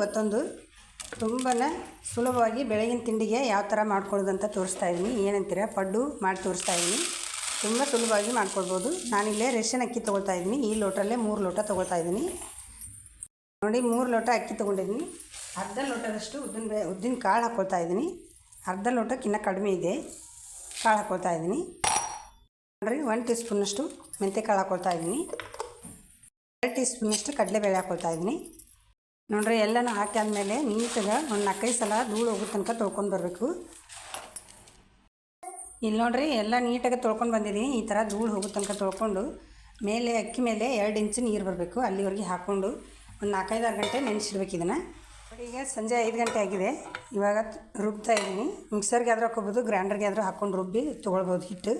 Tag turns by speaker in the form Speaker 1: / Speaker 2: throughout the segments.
Speaker 1: ಇವತ್ತೊಂದು ತುಂಬಾ ಸುಲಭವಾಗಿ ಬೆಳಗಿನ ತಿಂಡಿಗೆ ಯಾವ ಥರ ಮಾಡ್ಕೊಳ್ಳೋದು ಅಂತ ತೋರಿಸ್ತಾ ಇದ್ದೀನಿ. ಏನಂತೀರ? ಪಡ್ಡು ಮಾಡಿ ತೋರಿಸ್ತಾ ಇದ್ದೀನಿ. ತುಂಬ ಸುಲಭವಾಗಿ ಮಾಡ್ಕೊಳ್ಬೋದು. ನಾನಿಲ್ಲೇ ರೇಷನ್ ಅಕ್ಕಿ ತೊಗೊಳ್ತಾ ಇದ್ದೀನಿ. ಈ ಲೋಟಲ್ಲೇ ಮೂರು ಲೋಟ ತೊಗೊಳ್ತಾ ಇದ್ದೀನಿ. ನೋಡಿ, ಮೂರು ಲೋಟ ಅಕ್ಕಿ ತೊಗೊಂಡಿದ್ದೀನಿ. ಅರ್ಧ ಲೋಟದಷ್ಟು ಉದ್ದಿನ ಬೇ, ಉದ್ದಿನ ಕಾಳು ಹಾಕ್ಕೊಳ್ತಾ ಇದ್ದೀನಿ. ಅರ್ಧ ಲೋಟಕ್ಕಿಂತ ಕಡಿಮೆ ಇದೆ. ಕಾಳು ಹಾಕ್ಕೊಳ್ತಾ ಇದ್ದೀನಿ. ನೋಡಿರಿ ಒನ್ ಟೀ ಸ್ಪೂನಷ್ಟು ಮೆಂತ್ಯ ಕಾಳು ಹಾಕ್ಕೊಳ್ತಾ ಇದ್ದೀನಿ. ಎರಡು ಟೀ ಸ್ಪೂನಷ್ಟು ಕಡಲೆಬೇಳೆ ಹಾಕ್ಕೊಳ್ತಾ ಇದ್ದೀನಿ. ನೋಡ್ರಿ, ಎಲ್ಲನೂ ಹಾಕಾದ್ಮೇಲೆ ನೀಟಾಗಿ ಒಂದು ನಾಲ್ಕೈದು ಸಲ ಧೂಳು ಹೋಗೋ ತನಕ ತೊಳ್ಕೊಂಡು ಬರಬೇಕು. ಇಲ್ಲಿ ನೋಡ್ರಿ, ಎಲ್ಲ ನೀಟಾಗಿ ತೊಳ್ಕೊಂಡು ಬಂದಿದ್ದೀನಿ ಈ ಥರ ಧೂಳು ಹೋಗೋ ತನಕ ತೊಳ್ಕೊಂಡು ಮೇಲೆ, ಅಕ್ಕಿ ಮೇಲೆ ಎರಡು ಇಂಚು ನೀರು ಬರಬೇಕು ಅಲ್ಲಿವರೆಗೆ ಹಾಕ್ಕೊಂಡು ಒಂದು ನಾಲ್ಕೈದು ಆರು ಗಂಟೆ ನೆನೆಸಿಡ್ಬೇಕು ಇದನ್ನು. ಈಗ ಸಂಜೆ ಐದು ಗಂಟೆ ಆಗಿದೆ. ಇವಾಗ ರುಬ್ತಾ ಇದ್ದೀನಿ. ಮಿಕ್ಸರ್ಗೆ ಆದರೂ ಹಾಕೋಬೋದು ಗ್ರ್ಯಾಂಡರ್ಗೆ ಆದರೂ ಹಾಕ್ಕೊಂಡು ರುಬ್ಬಿ ತೊಗೊಳ್ಬೋದು ಹಿಟ್ಟು.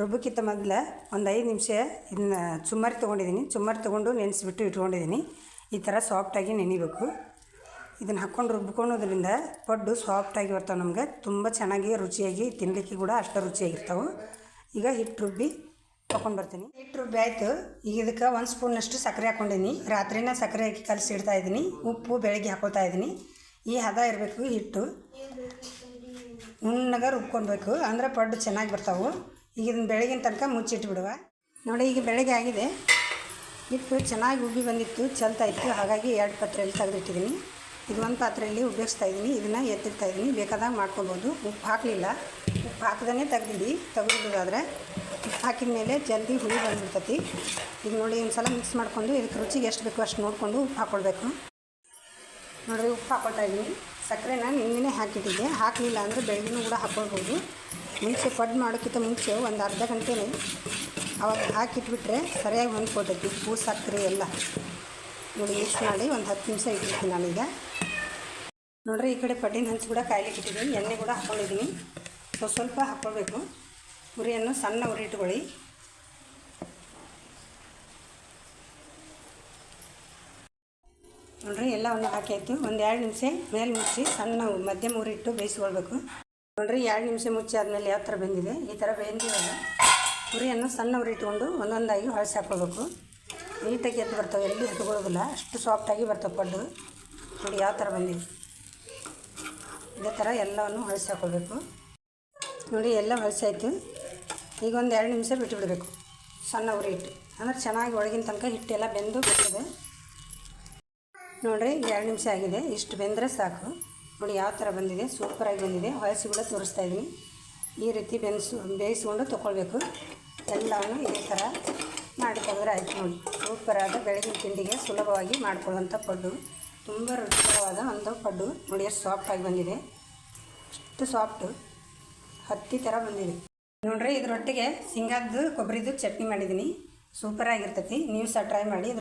Speaker 1: ರುಬ್ಬಕ್ಕಿಂತ ಮೊದಲು ಒಂದು ಐದು ನಿಮಿಷ ಇದನ್ನ ಚುಮ್ಮರಿ ತೊಗೊಂಡಿದ್ದೀನಿ ಚುಮ್ಮರಿ ತೊಗೊಂಡು ನೆನೆಸಿಬಿಟ್ಟು ಇಟ್ಕೊಂಡಿದ್ದೀನಿ ಈ ಥರ ಸಾಫ್ಟಾಗಿ ನೆನಿಬೇಕು. ಇದನ್ನು ಹಾಕ್ಕೊಂಡು ರುಬ್ಕೊಳ್ಳೋದ್ರಿಂದ ಪಡ್ಡು ಸಾಫ್ಟಾಗಿ ಬರ್ತಾವೆ ನಮಗೆ. ತುಂಬ ಚೆನ್ನಾಗಿ ರುಚಿಯಾಗಿ ತಿನ್ನಲಿಕ್ಕೆ ಕೂಡ ಅಷ್ಟು ರುಚಿಯಾಗಿರ್ತಾವೆ. ಈಗ ಹಿಟ್ಟು ರುಬ್ಬಿ ತೊಗೊಂಡು ಬರ್ತೀನಿ. ಹಿಟ್ಟು ರುಬ್ಬಿ ಆಯಿತು. ಈಗ ಇದಕ್ಕೆ ಒಂದು ಸ್ಪೂನಷ್ಟು ಸಕ್ಕರೆ ಹಾಕ್ಕೊಂಡೀನಿ. ರಾತ್ರಿನ ಸಕ್ಕರೆ ಹಾಕಿ ಕಲಸಿ ಇಡ್ತಾ ಇದ್ದೀನಿ ಉಪ್ಪು ಬೆಳಗ್ಗೆ ಹಾಕೋತಾ ಇದ್ದೀನಿ ಈ ಹದ ಇರಬೇಕು ಹಿಟ್ಟು. ನುಣ್ಣಗೆ ರುಬ್ಕೊಳ್ಬೇಕು. ಅಂದರೆ ಪಡ್ಡು ಚೆನ್ನಾಗಿ ಬರ್ತಾವೆ. ಈಗ ಇದನ್ನು ಬೆಳಗಿನ ತನಕ ಮುಚ್ಚಿಟ್ಬಿಡುವ. ನೋಡಿ ಈಗ ಬೆಳಗ್ಗೆ ಆಗಿದೆ. ಹಿಟ್ಟು ಚೆನ್ನಾಗಿ ಉಬ್ಬಿ ಬಂದಿತ್ತು, ಚಲ್ತಾ ಇತ್ತು. ಹಾಗಾಗಿ ಎರಡು ಪಾತ್ರೆಯಲ್ಲಿ ತೆಗೆದಿಟ್ಟಿದ್ದೀನಿ. ಇದು ಒಂದು ಪಾತ್ರೆಯಲ್ಲಿ ಉಪಯೋಗಿಸ್ತಾ ಇದ್ದೀನಿ. ಇದನ್ನು ಎತ್ತಿಡ್ತಾ ಇದ್ದೀನಿ. ಬೇಕಾದಾಗ ಮಾಡ್ಕೊಬೋದು. ಉಪ್ಪು ಹಾಕಲಿಲ್ಲ. ಉಪ್ಪು ಹಾಕ್ದೇ ತೆಗ್ದಿದ್ದು ತೆಗೆದಿದ್ದಾದರೆ ಉಪ್ಪು ಹಾಕಿದ ಮೇಲೆ ಜಲ್ದಿ ಹುಳಿ ಬಂದ್ಬಿಡ್ತೈತಿ. ಈಗ ನೋಡಿ ಒಂದು ಸಲ ಮಿಕ್ಸ್ ಮಾಡ್ಕೊಂಡು ಇದಕ್ಕೆ ರುಚಿಗೆ ಎಷ್ಟು ಬೇಕು ಅಷ್ಟು ನೋಡಿಕೊಂಡು ಉಪ್ಪು ಹಾಕ್ಕೊಳ್ಬೇಕು ನೋಡಿರಿ, ಉಪ್ಪು ಹಾಕ್ಕೊಳ್ತಾ ಇದ್ದೀನಿ. ಸಕ್ಕರೆನ ನಿನ್ನೆ ಹಾಕಿಟ್ಟಿದ್ದೆ. ಹಾಕಲಿಲ್ಲ ಅಂದರೆ ಬೆಳಗ್ಗೆನೂ ಕೂಡ ಹಾಕ್ಕೊಳ್ಬೋದು ಮುಂಚೆ ಫಡ್ ಮಾಡೋಕ್ಕಿಂತ ಮುಂಚೆ ಒಂದು ಅರ್ಧ ಗಂಟೆ ಅವಾಗ ಹಾಕಿಟ್ಬಿಟ್ರೆ ಸರಿಯಾಗಿ ಹೊಂದ್ಕೊತೈತಿ. ಪೂಸ್ ಸಕ್ಕರೆ ಎಲ್ಲ. ನೋಡಿ ಮಿಕ್ಸ್ ಮಾಡಿ ಒಂದು ಹತ್ತು ನಿಮಿಷ ಇಟ್ಟಿರ್ತೀನಿ ನಾನೀಗ. ನೋಡ್ರಿ, ಈ ಕಡೆ ಪಟ್ಟಿನ ಹಂಚು ಕೂಡ ಕಾಯ್ಲಿಕ್ಕೆ ಇಟ್ಟಿದ್ದೀನಿ. ಎಣ್ಣೆ ಕೂಡ ಹಾಕ್ಕೊಂಡಿದ್ದೀನಿ ಸೊ, ಸ್ವಲ್ಪ ಹಾಕ್ಕೊಳ್ಬೇಕು. ಉರಿಯನ್ನು ಸಣ್ಣ ಉರಿ ಇಟ್ಕೊಳ್ಳಿ. ನೋಡ್ರಿ, ಎಲ್ಲವನ್ನು ಹಾಕಿ ಒಂದು ಎರಡು ನಿಮಿಷ ಮೇಲೆ ಮುಚ್ಚಿ ಸಣ್ಣ ಮಧ್ಯಮ ಉರಿ ಇಟ್ಟು ಬೇಯಿಸ್ಕೊಳ್ಬೇಕು. ನೋಡ್ರಿ, ಎರಡು ನಿಮಿಷ ಮುಚ್ಚಿ ಆದಮೇಲೆ ಯಾವ ಥರ ಬೆಂದಿದೆ? ಈ ಥರ ಬೆಂದಿವಲ್ಲ ಉರಿಯನ್ನು ಸಣ್ಣ ಉರಿ ಇಟ್ಕೊಂಡು ಒಂದೊಂದಾಗಿ ಹೊಳಸಿ ಹಾಕ್ಕೋಬೇಕು ನೀಟಾಗಿ ಎದ್ದು ಬರ್ತವೆ, ಎಲ್ಲಿ ಎತ್ಕೊಳ್ಳೋದಿಲ್ಲ ಅಷ್ಟು ಸಾಫ್ಟಾಗಿ ಬರ್ತವೆ ಪಡ್ಡು. ನೋಡಿ ಯಾವ ಥರ ಬಂದಿದೆ. ಇದೇ ಥರ ಎಲ್ಲವನ್ನು ಹೊಳಸಿ ಹಾಕ್ಕೋಬೇಕು ನೋಡಿ ಎಲ್ಲ ಹೊಳಸಿ ಆಯಿತು. ಈಗ ಒಂದು ಎರಡು ನಿಮಿಷ ಬಿಟ್ಟು ಬಿಡಬೇಕು ಸಣ್ಣ ಉರಿ ಇಟ್ಟು ಅಂದರೆ ಚೆನ್ನಾಗಿ ಒಳಗಿನ ತನಕ ಹಿಟ್ಟೆಲ್ಲ ಬೆಂದು ಬರ್ತದೆ ನೋಡಿರಿ ಎರಡು ನಿಮಿಷ ಆಗಿದೆ. ಇಷ್ಟು ಬೆಂದರೆ ಸಾಕು. ನೋಡಿ ಯಾವ ಥರ ಬಂದಿದೆ. ಸೂಪರಾಗಿ ಬಂದಿದೆ. ಹೊಳಸಿ ಕೂಡ ತೋರಿಸ್ತಾ ಇದ್ದೀನಿ ಈ ರೀತಿ ಬೆನ್ಸು ಬೇಯಿಸ್ಕೊಂಡು ತೊಗೊಳ್ಬೇಕು. ಎಲ್ಲವನ್ನು ಇದೇ ಥರ ಮಾಡಿಕೊಂಡ್ರೆ ಆಯಿತು ನೋಡಿ. ಸೂಪರಾದ ಬೆಳಗಿನ ತಿಂಡಿಗೆ ಸುಲಭವಾಗಿ ಮಾಡ್ಕೊಳ್ಳುವಂಥ ಪಡ್ಡು. ತುಂಬ ರುಚಿಕರವಾದ ಒಂದು ಪಡ್ಡು. ನೋಡಿ, ಎಷ್ಟು ಸಾಫ್ಟಾಗಿ ಬಂದಿದೆ. ಅಷ್ಟು ಸಾಫ್ಟು ಹತ್ತಿ ಥರ ಬಂದಿದೆ. ನೋಡ್ರಿ, ಇದ್ರೊಟ್ಟಿಗೆ ಶೇಂಗಾದ್ದು ಕೊಬ್ಬರಿದು ಚಟ್ನಿ ಮಾಡಿದ್ದೀನಿ. ಸೂಪರಾಗಿರ್ತೈತಿ. ನೀವು ಸಹ ಟ್ರೈ ಮಾಡಿ.